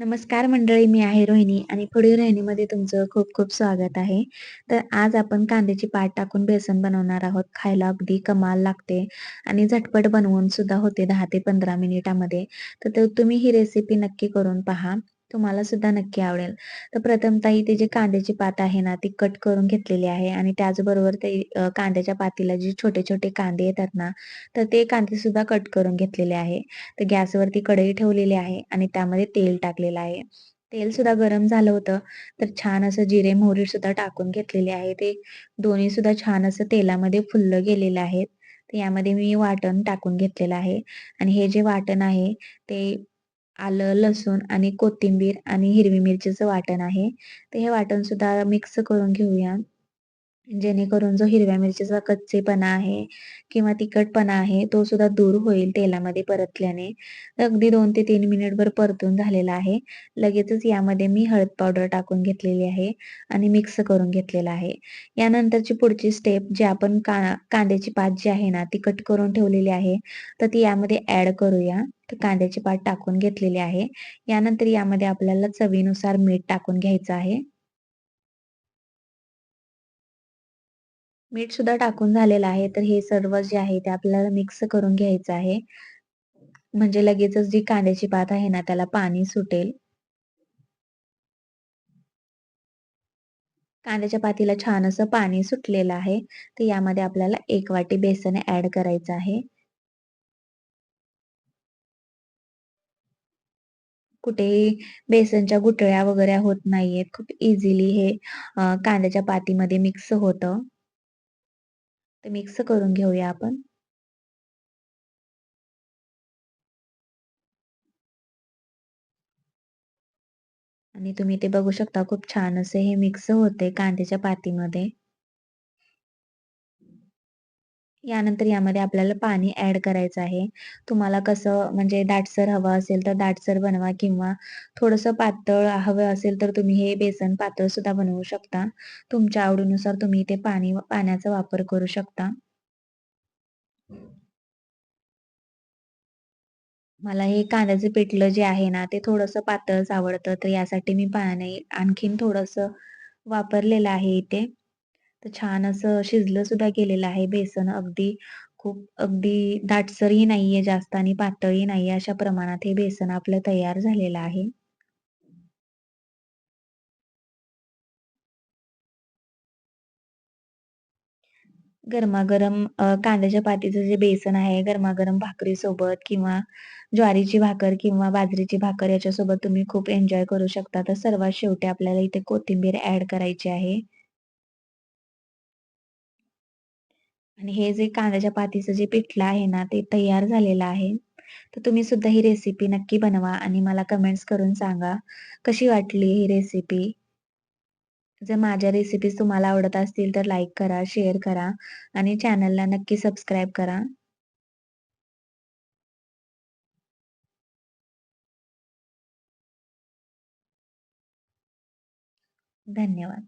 नमस्कार मंडळी, मी आहे रोहिणी आणि पुढील रोहिणीमध्ये तुमचं खूप खूप स्वागत आहे. तर आज आपण कांद्याची पाट टाकून बेसन बनवणार आहोत. खायला अगदी कमाल लागते आणि झटपट बनवून सुद्धा होते दहा ते 15 मिनिटामध्ये. तर तुम्ही ही रेसिपी नक्की करून पहा. तुम्हाला सुद्धा नक्की आवडेल. तर प्रथमतः इथे जे कांद्याची पात आहे ना, ती कट करून घेतलेली आहे आणि त्याचबरोबर ते कांद्याच्या पातीला जे छोटे-छोटे कांदे येतात ना, तर ते कांदे सुद्धा कट करून घेतलेले आहे. तर गॅसवरती कढई ठेवलेली आहे आणि त्यामध्ये तेल टाकलेलं आहे. तेल सुद्धा गरम झालं होतं, तर छान असं जिरे, मोहरी सुद्धा टाकून घेतलेले आहे. ते दोन्ही सुद्धा छान असं तेलामध्ये फुललं गेलेलं आहेत तर यामध्ये मी वाटण टाकून घेतलेलं आहे आणि हे जे वाटण आहे ते आलं, लसूण आणि कोथिंबीर आणि हिरवी मिरचीचं वाटण आहे. तर हे वाटण सुद्धा मिक्स करून घेऊया. जेणेकरून जो हिरव्या मिरचीचा कच्चेपणा आहे किंवा तिखटपणा आहे तो सुद्धा दूर होईल तेलामध्ये परतल्याने. अगदी दोन ते तीन मिनिटभर परतून झालेला आहे. लगेचच यामध्ये मी हळद पावडर टाकून घेतलेली आहे आणि मिक्स करून घेतलेला आहे. यानंतरची पुढची स्टेप जी आपण का कांद्याची पात जी आहे ना ती कट करून ठेवलेली आहे, तर ती यामध्ये ॲड करूया. तर कांद्याची पात टाकून घेतलेली आहे. यानंतर यामध्ये आपल्याला चवीनुसार मीठ टाकून घ्यायचं आहे. मीठ सुद्धा टाकून झालेलं आहे. तर हे सर्व जे आहे ते आपल्याला मिक्स करून घ्यायचं आहे. म्हणजे लगेचच जी कांद्याची पात आहे ना त्याला पाणी सुटेल. कांद्याच्या पातीला छान असं पाणी सुटलेलं आहे. तर यामध्ये आपल्याला एक वाटी बेसन ऍड करायचं आहे. कुठेही बेसनच्या गुठळ्या वगैरे होत नाहीयेत. खूप इझिली हे कांद्याच्या पातीमध्ये मिक्स होतं. ते मिक्स करून घेऊया आपण. आणि तुम्ही ते बघू शकता खूप छान असे हे मिक्स होते कांद्याच्या पातीमध्ये. यानंतर यामध्ये आपल्याला पाणी ॲड करायचं आहे. तुम्हाला कसं म्हणजे दाटसर हवं असेल तर दाटसर बनवा किंवा थोडंसं पातळ हवं असेल तर तुम्ही हे बेसन पातळ सुद्धा बनवू शकता. तुमच्या आवडीनुसार तुम्ही ते पाणी पाण्याचा वापर करू शकता. मला हे कांद्याचं पिठलं जे आहे ना, ते थोडंसं पातळच आवडतं. तर यासाठी मी पाणी आणखीन थोडंसं वापरलेलं आहे इथे. तर छान असं शिजलं सुद्धा गेलेलं आहे बेसन अगदी खूप अगदी दाटसरही नाहीये जास्त आणि पातळही नाहीये. अशा प्रमाणात हे बेसन आपलं तयार झालेलं आहे. गरमागरम कांद्याच्या पातीचं जे बेसन आहे, गरमागरम भाकरीसोबत किंवा ज्वारीची भाकर किंवा बाजरीची भाकर याच्यासोबत तुम्ही खूप एन्जॉय करू शकता. तर सर्वात शेवटी आपल्याला इथे कोथिंबीर ऍड करायची आहे. आणि हे जे कांद्याच्या पातीचं जे पिठलं आहे ना, ते तयार झालेलं आहे. तर तुम्ही सुद्धा ही रेसिपी नक्की बनवा आणि मला कमेंट्स करून सांगा, कशी वाटली ही रेसिपी? जर माझ्या रेसिपीज तुम्हाला आवडत असतील तर लाईक करा, शेअर करा आणि चॅनलला नक्की सबस्क्राईब करा. धन्यवाद.